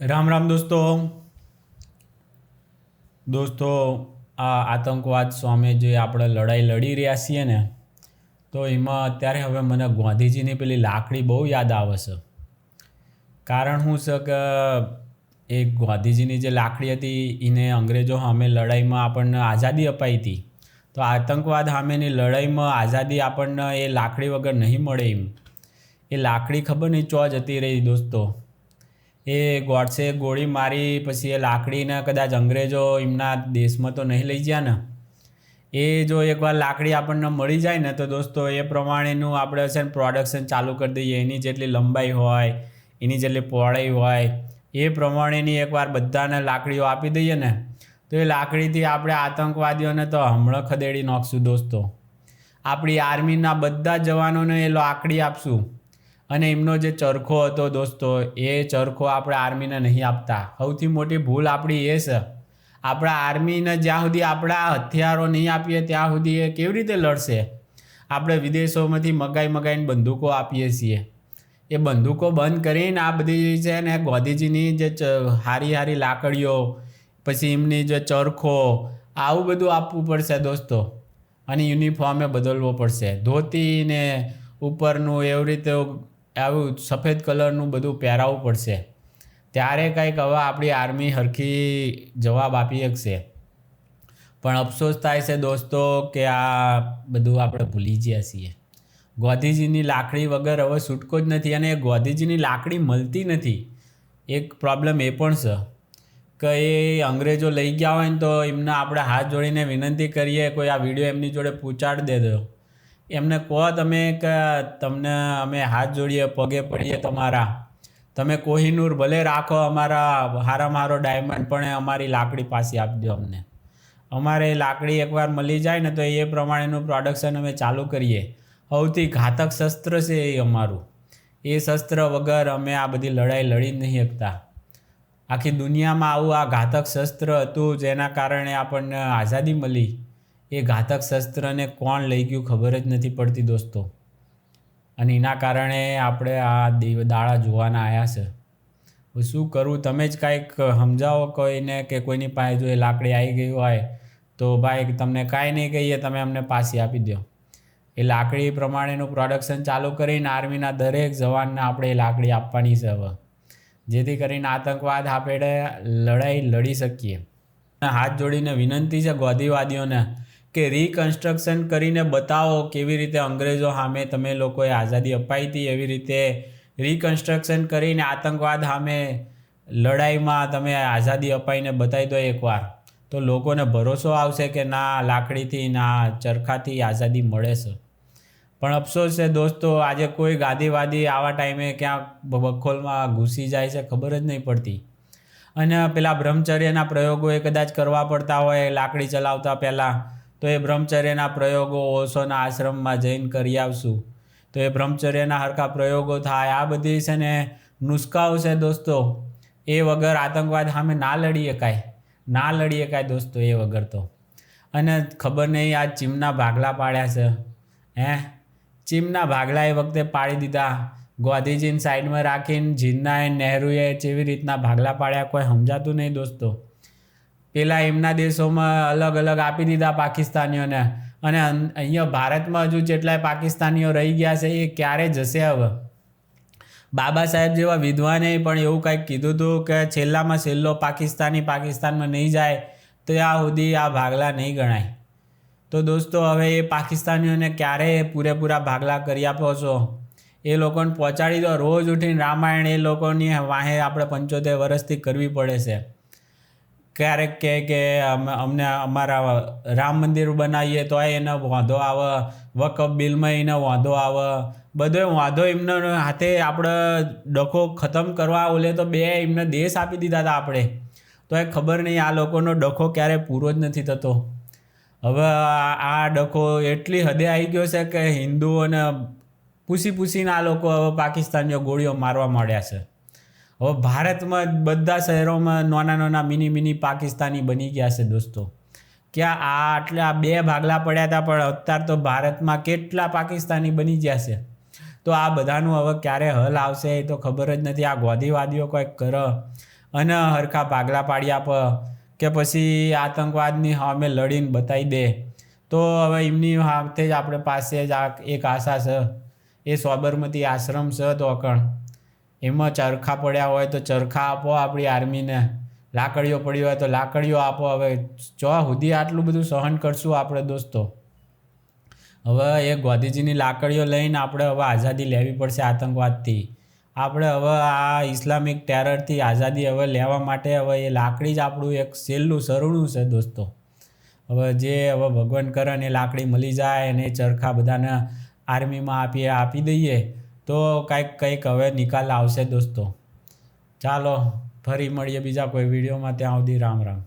રામ રામ દોસ્તો. દોસ્તો, આ આતંકવાદ સામે જે આપણે લડાઈ લડી રહ્યા છીએ ને, તો એમાં અત્યારે હવે મને ગાંધીજીની પેલી લાકડી બહુ યાદ આવે છે. કારણ શું છે કે એ ગાંધીજીની જે લાકડી હતી, એને અંગ્રેજો સામે લડાઈમાં આપણને આઝાદી અપાઈ હતી. તો આતંકવાદ સામેની લડાઈમાં આઝાદી આપણને એ લાકડી વગર નહીં મળે એમ. એ લાકડી ખબર નહીં ચો જતી રહી દોસ્તો. એ ગોડસે ગોળી મારી, પછી એ લાકડીને કદાચ અંગ્રેજો એમના દેશમાં તો નહીં લઈ ગયા ને. એ જો એકવાર લાકડી આપણને મળી જાય ને તો દોસ્તો એ પ્રમાણેનું આપણે છે ને પ્રોડક્શન ચાલુ કરી દઈએ. એની જેટલી લંબાઈ હોય, એની જેટલી પહોળાઈ હોય, એ પ્રમાણેની એકવાર બધાને લાકડીઓ આપી દઈએ ને, તો એ લાકડીથી આપણે આતંકવાદીઓને તો હમણાં ખદેડી નાખશું દોસ્તો. આપણી આર્મીના બધા જવાનોને એ લાકડી આપશું. અને એમનો જે ચરખો હતો દોસ્તો, એ ચરખો આપણે આર્મીને નહીં આપતા. સૌથી મોટી ભૂલ આપણી એ છે. આપણા આર્મીને જ્યાં સુધી આપણા હથિયારો નહીં આપીએ, ત્યાં સુધી એ કેવી રીતે લડશે? આપણે વિદેશોમાંથી મગાઈ મગાઈને બંદૂકો આપીએ છીએ. એ બંદૂકો બંધ કરીને આ બધી છે ને, ગાંધીજીની જે હારી હારી લાકડીઓ, પછી એમની જે ચરખો, આવું બધું આપવું પડશે દોસ્તો. અને યુનિફોર્મે બદલવો પડશે. ધોતી ને ઉપરનું એવી રીતે આવું સફેદ કલરનું બધું પહેરાવવું પડશે. ત્યારે કંઈક હવે આપણી આર્મી હરખી જવાબ આપી શકશે. પણ અફસોસ થાય છે દોસ્તો કે આ બધું આપણે ભૂલી ગયા છીએ. ગોધીજીની લાકડી વગર હવે છૂટકો જ નથી અને ગાંધીજીની લાકડી મળતી નથી. એક પ્રોબ્લેમ એ પણ છે કે એ અંગ્રેજો લઈ ગયા હોય ને તો એમને આપણે હાથ જોડીને વિનંતી કરીએ, કોઈ આ વીડિયો એમની જોડે પૂછાડી દેજો. એમને કહો તમે કે તમને અમે હાથ જોડીએ, પગે પડીએ તમારા. તમે કોહિનૂર ભલે રાખો, અમારા હારામાં હારો ડાયમંડ પણ અમારી લાકડી પાછી આપી દો અમને. અમારે લાકડી એકવાર મળી જાય ને તો એ પ્રમાણેનું પ્રોડક્શન અમે ચાલુ કરીએ. સૌથી ઘાતક શસ્ત્ર છે એ અમારું. એ શસ્ત્ર વગર અમે આ બધી લડાઈ લડી જ નહીં શકતા. આખી દુનિયામાં આવું આ ઘાતક શસ્ત્ર હતું જેના કારણે આપણને આઝાદી મળી. એ ઘાતક શસ્ત્રને કોણ લઈ ગયું ખબર જ નથી પડતી દોસ્તો. અને એના કારણે આપણે આ દિવ, દાડા જોવાના આવ્યા છે. શું કરવું તમે જ કાંઈક સમજાવો કોઈને કે કોઈની પાસે જો એ લાકડી આવી ગઈ હોય તો ભાઈ તમને કાંઈ નહીં કહીએ, તમે અમને પાછી આપી દો એ લાકડી પ્રમાણેનું પ્રોડક્શન ચાલુ કરીને આર્મીના દરેક જવાનને આપણે એ લાકડી આપવાની છે હવે. જેથી કરીને આતંકવાદ આપણે લડાઈ લડી શકીએ. હાથ જોડીને વિનંતી છે ગોધીવાદીઓને કે રિકન્સ્ટ્રક્શન કરીને બતાવો કેવી રીતે અંગ્રેજો સામે તમે લોકોએ આઝાદી અપાઈ હતી, એવી રીતે રિકન્સ્ટ્રક્શન કરીને આતંકવાદ સામે લડાઈમાં તમે આઝાદી અપાઈને બતાવી દો એકવાર. તો લોકોને ભરોસો આવશે કે ના, લાકડીથી ના, ચરખાથી આઝાદી મળે છે. પણ અફસોસ છે દોસ્તો, આજે કોઈ ગાદીવાદી આવા ટાઈમે ક્યાં બખોલમાં ઘૂસી જાય છે ખબર જ નહીં પડતી. અને પેલા બ્રહ્મચર્યના પ્રયોગો એ કદાચ કરવા પડતા હોય, લાકડી ચલાવતા પહેલાં તો એ બ્રહ્મચર્યના પ્રયોગો ઓશોના આશ્રમમાં જઈને કરી આવશું. તો એ બ્રહ્મચર્યના હરખા પ્રયોગો થાય. આ બધી છે ને નુસ્ખાઓ છે દોસ્તો. એ વગર આતંકવાદ સામે ના લડી શકાય ના લડી શકાય દોસ્તો એ વગર તો. અને ખબર નહીં આ ચીમના ભાગલા પાડ્યા છે. હે? ચીમના ભાગલા એ વખતે પાડી દીધા. ગાંધીજીને સાઈડમાં રાખીને, જીન્નાએ, નહેરુએ જેવી રીતના ભાગલા પાડ્યા કોઈ સમજાતું નહીં દોસ્તો. પેલા એમના દેશોમાં અલગ અલગ આપી દીધા પાકિસ્તાનીઓને. અને અહીંયા ભારતમાં હજુ જેટલાય પાકિસ્તાનીઓ રહી ગયા છે એ ક્યારે જશે હવે? બાબા સાહેબ જેવા વિદ્વાને પણ એવું કંઈક કીધું હતું કે છેલ્લામાં છેલ્લો પાકિસ્તાની પાકિસ્તાનમાં નહીં જાય, તો આ સુધી આ ભાગલા નહીં ગણાય. તો દોસ્તો, હવે એ પાકિસ્તાનીઓને ક્યારે પૂરેપૂરા ભાગલા કરી આપો છો? એ લોકોને પહોંચાડી દો. રોજ ઉઠીને રામાયણ એ લોકોની વાહે આપણે પંચોતેર વર્ષથી કરવી પડે છે. ક્યારેક કહે કે અમને અમારા રામ મંદિર બનાવીએ તો એને વાંધો આવે, વકફ બિલમાં એને વાંધો આવે. બધો વાંધો એમને હાથે આપણે ડખો ખતમ કરવા ઓલે તો બે એમને દેશ આપી દીધા હતા આપણે. તો એ ખબર નહીં આ લોકોનો ડખો ક્યારે પૂરો જ નથી થતો. હવે આ ડખો એટલી હદે આવી ગયો છે કે હિન્દુઓને પૂછી પૂછીને આ લોકો હવે પાકિસ્તાનીઓ ગોળીઓ મારવા માંડ્યા છે. હવે ભારતમાં બધા શહેરોમાં નાના નાના મિની મિની પાકિસ્તાની બની ગયા છે દોસ્તો. ક્યાં આ આટલા બે ભાગલા પડ્યા હતા, પણ અત્યાર તો ભારતમાં કેટલા પાકિસ્તાની બની ગયા છે? તો આ બધાનું હવે ક્યારે હલ આવશે એ તો ખબર જ નથી. આ ગોધીવાદીઓ કંઈક કર અને હરખા ભાગલા પાડ્યા પર કે પછી આતંકવાદની સામે લડીને બતાવી દે. તો હવે એમની સાથે જ આપણે પાસે જ આ એક આશા છે. એ સોબરમતી આશ્રમ છે તો અકણ. એમાં ચરખા પડ્યા હોય તો ચરખા આપો આપણી આર્મીને. લાકડીઓ પડી હોય તો લાકડીઓ આપો. હવે જો સુધી આટલું બધું સહન કરશું આપણે દોસ્તો. હવે એ ગાંધીજીની લાકડીઓ લઈને આપણે હવે આઝાદી લેવી પડશે આતંકવાદથી. આપણે હવે આ ઇસ્લામિક ટેરરથી આઝાદી હવે લેવા માટે હવે એ લાકડી જ આપણું એક છેલ્લું સરળું છે દોસ્તો. હવે જે હવે ભગવાન કરે એ લાકડી મળી જાય અને ચરખા બધાને આર્મીમાં આપીએ આપી દઈએ. તો કાંઈક, કંઈક હવે નિકાલ આવશે દોસ્તો. ચાલો, ફરી મળીએ બીજા કોઈ વિડીયોમાં. ત્યાં સુધી રામ રામ.